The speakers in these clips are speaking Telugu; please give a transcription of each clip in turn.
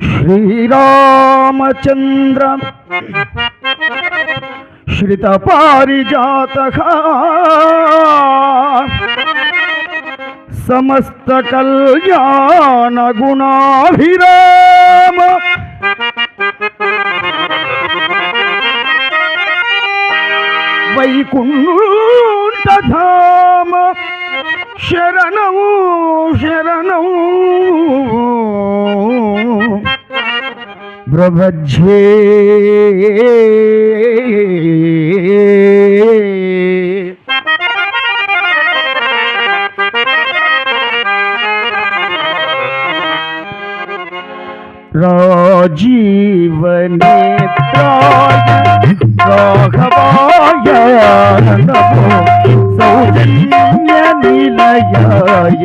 శ్రీరామచంద్ర శ్రిత పారిజాత సమస్త కళ్యాణ గుణాభిరామ వైకుంఠధామ శరణం శరణం బ్రభ్యే రాజీవనేత్రాయ రాఘవాయ నమో సౌజన్య నిలయాయ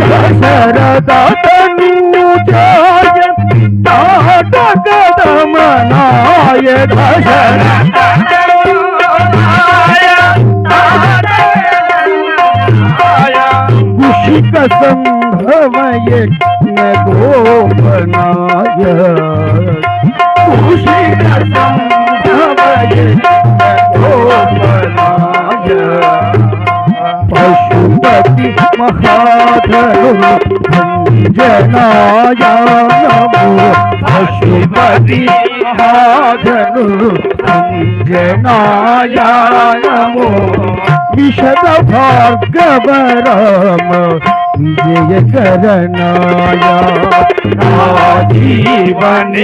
ದಸರದ ತನೂಜಾಯ ನಾಟಕದ ಮನಾಯ ದಶರದ ಖುಷಿಕ ಸಂಭವಯ ನಗೋಪನಾಯ ಖುಷಿಕ ಸಂಭವ భక్తి మహాధను భంజనాయ నమో పశుపతి మహాధను భంజనాయ నమో విషద భార్గవరామ విజయకరణాయ.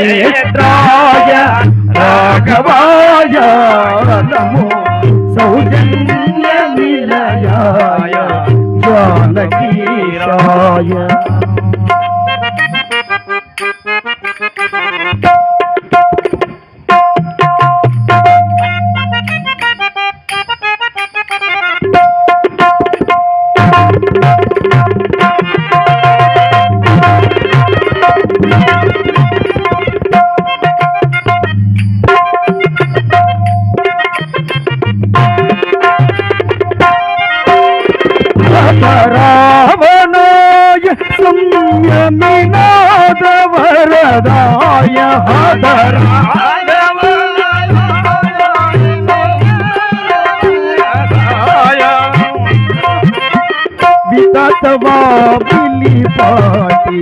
జీవనేత్రాయ రాఘవాయ నమో. సౌజన్య जानकीराय रावणाय పరావణాయ సంయమినాద వరదాయ హదరాయ విదతవాబిలి పాటి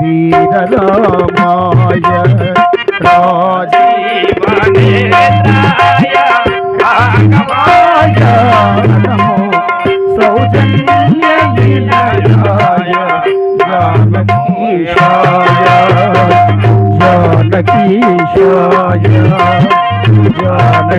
వీరరామాయ రాజీవనేత్ర ایا يہ جان